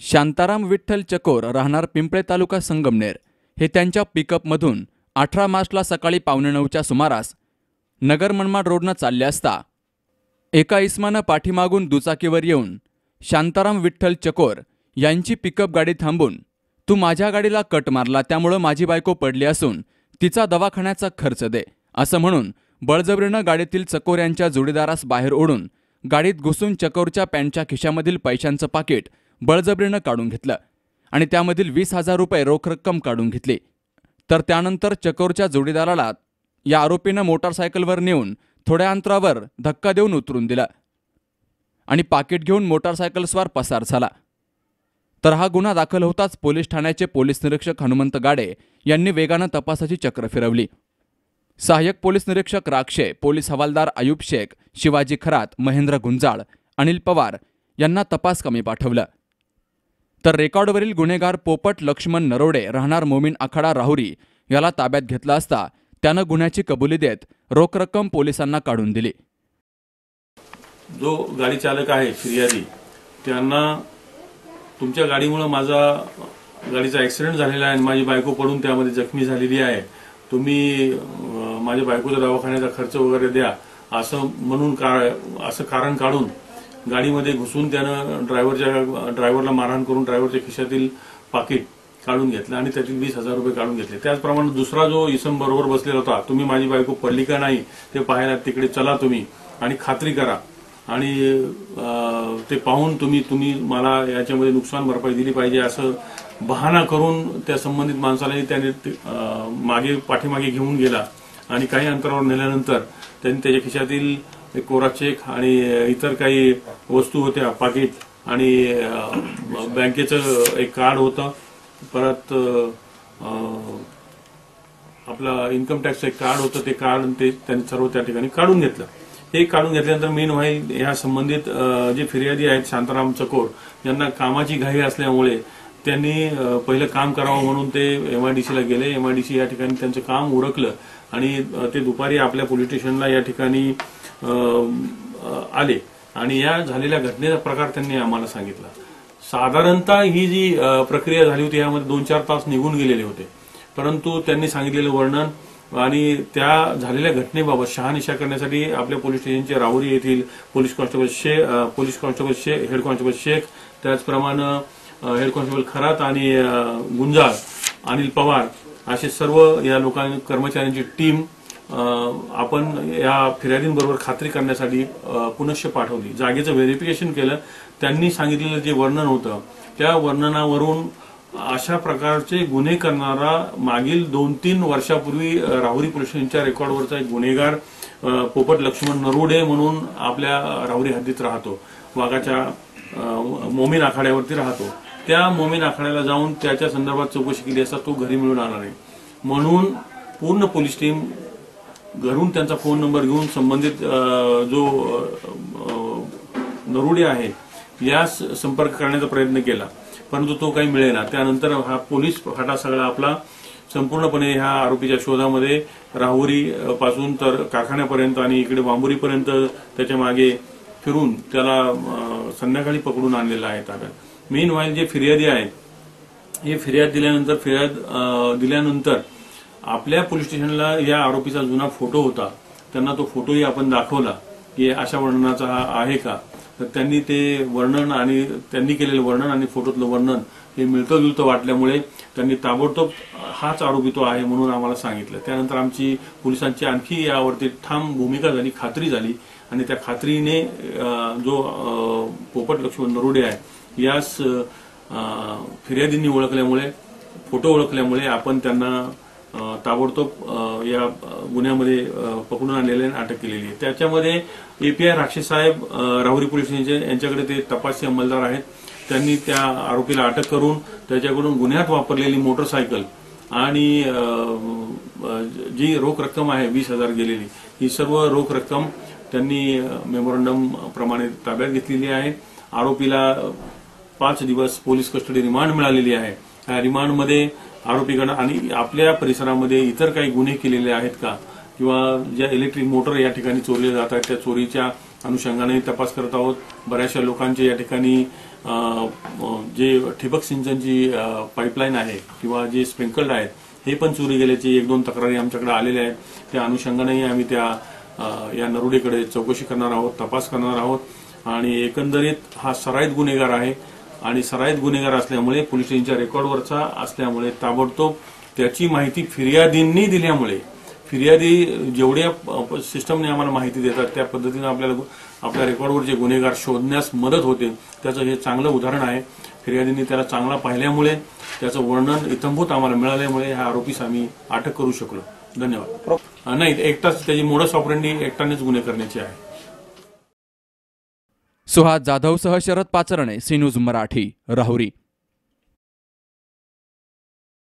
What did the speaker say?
शांताराम विठ्ठल चकोर राहणार पिंपळे तालुका संगमनेर. हे त्यांच्या पिकअपमधून अठरा मार्चला सकाळी पावणे नऊच्या सुमारास नगर मनमाड रोडनं चालले असता एका इस्मानं पाठीमागून दुचाकीवर येऊन शांताराम विठ्ठल चकोर यांची पिकअप गाडी थांबून तू माझ्या गाडीला कट मारला त्यामुळं माझी बायको पडली असून तिचा दवाखान्याचा खर्च दे असं म्हणून बळजबरीनं गाडीतील चकोर यांच्या जोडीदारास बाहेर ओढून गाडीत घुसून चकोरच्या पॅन्टच्या खिशामधील पैशांचं पाकिट बळजबरीनं काढून घेतलं आणि त्यामधील वीस हजार रुपये रोख रक्कम काढून घेतली. तर त्यानंतर चकोरच्या जोडीदाराला या आरोपीनं मोटारसायकलवर नेऊन थोड्या अंतरावर धक्का देऊन उतरून दिला आणि पाकिट घेऊन मोटारसायकलस्वार पसार झाला. तर हा गुन्हा दाखल होताच पोलीस ठाण्याचे पोलीस निरीक्षक हनुमंत गाडे यांनी वेगानं तपासाची चक्र फिरवली. सहाय्यक पोलीस निरीक्षक राक्षे पोलीस हवालदार आयुब शेख शिवाजी खरात महेंद्र गुंजाळ अनिल पवार यांना तपास कमी पाठवलं. तर रेकॉर्डवरील गुन्हेगार पोपट लक्ष्मण नरोडे राहणार मोमीन आखाडा राहुरी याला ताब्यात घेतला असता त्यानं गुन्ह्याची कबुली देत रोख रक्कम पोलिसांना काढून दिली. जो गाडी चालक आहे फिर्यादी त्यांना तुमच्या गाडीमुळे माझा गाडीचा ऍक्सिडेंट झालेला आहे आणि माझी बायको पडून त्यामध्ये जखमी झालेली आहे. तुम्ही माझ्या बायकोच्या दवाखान्याचा खर्च वगैरे द्या असं म्हणून का असं कारण काढून गाडीमध्ये घुसून त्यानं ड्रायव्हरच्या ड्रायव्हरला मारहाण करून ड्रायव्हरच्या खिशातील पाकिट काढून घेतलं आणि त्यातील वीस हजार रुपये काढून घेतले. त्याचप्रमाणे दुसरा जो इसम बरोबर बसलेला होता तुम्ही माझी बायको पडली का नाही ते पाहायला तिकडे चला तुम्ही आणि खात्री करा. आणि ते पाहून तुम्ही तुम्ही मला याच्यामध्ये नुकसान भरपाई दिली पाहिजे असं बहाणा करून त्या संबंधित माणसालाही त्याने ते, मागे पाठीमागे घेऊन गेला. आणि काही अंतरावर नेल्यानंतर त्यांनी त्याच्या खिशातील कोरा चेक आणि इतर काही वस्तू होत्या पाकिट आणि बँकेचं एक कार्ड होतं. परत आपला आपलं इन्कम टॅक्सचं एक कार्ड होतं ते कार्ड ते त्यांनी सर्व त्या ठिकाणी काढून घेतलं. हे काढून घेतल्यानंतर मेन व्हाईल ह्या संबंधित जे फिर्यादी आहेत शांताराम चकोर यांना कामाची घाई असल्यामुळे त्यांनी पहिलं काम करावं म्हणून ते एमआयडीसीला गेले. एमआयडीसी या ठिकाणी त्यांचं काम उरकलं आणि ते दुपारी आपल्या पोलीस स्टेशनला या ठिकाणी आले. आणि या झालेल्या घटनेचा प्रकार त्यांनी आम्हाला सांगितला. साधारणतः ही जी प्रक्रिया झाली होती यामध्ये दोन चार तास निघून गेलेले होते. परंतु त्यांनी सांगितलेलं वर्णन आणि त्या झालेल्या घटनेबाबत शहानिशा करण्यासाठी आपल्या पोलीस स्टेशनचे राहुरी येथील पोलीस कॉन्स्टेबल शे पोलीस कॉन्स्टेबल शे हेड कॉन्स्टेबल शेख त्याचप्रमाणे हेड कॉन्स्टेबल खरात आणि गुंजाळ अनिल पवार असे सर्व या लोकांनी कर्मचाऱ्यांची टीम आपण या फिर्यादींबरोबर खात्री करण्यासाठी पुनश्च पाठवली. जागेचं व्हेरिफिकेशन केलं. त्यांनी सांगितलेलं जे वर्णन होतं त्या वर्णनावरून अशा प्रकारचे गुन्हे करणारा मागील दोन तीन वर्षापूर्वी राहुरी पोलिसांच्या रेकॉर्डवरचा एक गुन्हेगार पोपट लक्ष्मण नरुडे म्हणून आपल्या राहुरी हद्दीत राहतो. वाघाच्या मोमीन आखाड्यावरती राहतो. त्या मोमीन आखाड्याला जाऊन त्याच्या संदर्भात चौकशी केली असता तो घरी मिळून आला नाही. म्हणून पूर्ण पोलीस टीम घरून त्यांचा फोन नंबर घेऊन संबंधित जो नरुडे आहे यास संपर्क करण्याचा प्रयत्न केला. परंतु तो काही मिळेना. त्यानंतर हा पोलीस फाटा सगळा आपला संपूर्णपणे ह्या आरोपीच्या शोधामध्ये राहुरी पासून तर कारखान्यापर्यंत आणि इकडे बांबुरीपर्यंत त्याच्यामागे फिरून त्याला संध्याकाळी पकडून आणलेला आहे ताब्यात. मेन व्हाईल जे फिर्यादी आहेत हे फिर्याद दिल्यानंतर फिर्याद दिल्यानंतर आपल्या पोलीस स्टेशनला या आरोपीचा जुना फोटो होता. त्यांना तो फोटोही आपण दाखवला की अशा वर्णनाचा हा आहे का? तर त्यांनी ते वर्णन आणि त्यांनी केलेलं वर्णन आणि फोटोतलं वर्णन हे मिळतं जुळतं वाटल्यामुळे त्यांनी ताबडतोब हाच आरोपी तो आहे म्हणून आम्हाला सांगितलं. त्यानंतर आमची पोलिसांची आणखी यावरती ठाम भूमिका झाली खात्री झाली आणि त्या खात्रीने जो पोपट लक्ष्मण नरोडे आहे यास फिर्यादींनी ओळखल्यामुळे फोटो ओळखल्यामुळे आपण त्यांना ताबडतोब या गुन्ह्यामध्ये पकडून आणलेले आणि अटक केलेली आहे. त्याच्यामध्ये एपीआय राक्षे साहेब राहुरी पोलीस स्टेशनचे यांच्याकडे ते तपासी अंमलदार आहेत. त्यांनी त्या आरोपीला अटक करून त्याच्याकडून गुन्ह्यात वापरलेली मोटरसायकल आणि जी रोख रक्कम आहे वीस हजार गेलेली ही सर्व रोख रक्कम त्यांनी मेमोरंडम प्रमाणे ताब्यात घेतलेली आहे. आरोपीला पाच दिवस पोलीस कस्टडी रिमांड मिळालेली आहे. रिमांडमध्ये आरोपीकडे आणि आपल्या परिसरामध्ये इतर काही गुन्हे केलेले आहेत का? किंवा ज्या इलेक्ट्रिक मोटर या ठिकाणी चोरले जात आहेत त्या चोरीच्या अनुषंगाने तपास करत आहोत. बऱ्याचशा लोकांचे या ठिकाणी जे ठिबक सिंचनची पाईपलाईन आहे किंवा जे स्प्रिंकल्ड आहेत हे पण चोरी गेल्याची एक दोन तक्रारी आमच्याकडे आलेल्या आहेत. त्या अनुषंगानेही आम्ही त्या या नरुडीकडे चौकशी करणार आहोत तपास करणार आहोत. आणि एकंदरीत हा सराईत गुन्हेगार आहे. आणि सराईत गुन्हेगार असल्यामुळे पोलीस स्टेशनच्या रेकॉर्डवरचा असल्यामुळे ताबडतोब त्याची माहिती फिर्यादींनी दिल्यामुळे फिर्यादी जेवढ्या सिस्टमने आम्हाला माहिती देतात त्या पद्धतीनं आपल्याला आपल्या रेकॉर्डवरचे गुन्हेगार शोधण्यास मदत होते. त्याचं हे चांगलं उदाहरण आहे. फिर्यादींनी त्याला चांगला पाहिल्यामुळे त्याचं वर्णन इतंभूत आम्हाला मिळाल्यामुळे ह्या आरोपीस आम्ही अटक करू शकलो. धन्यवाद. नाही एकटाच त्याची मोडस ऑपरेंडी एकट्यानेच गुन्हे करण्याची आहे. सुहास जाधवसह शरद पाचरणे सी न्यूज मराठी राहुरी.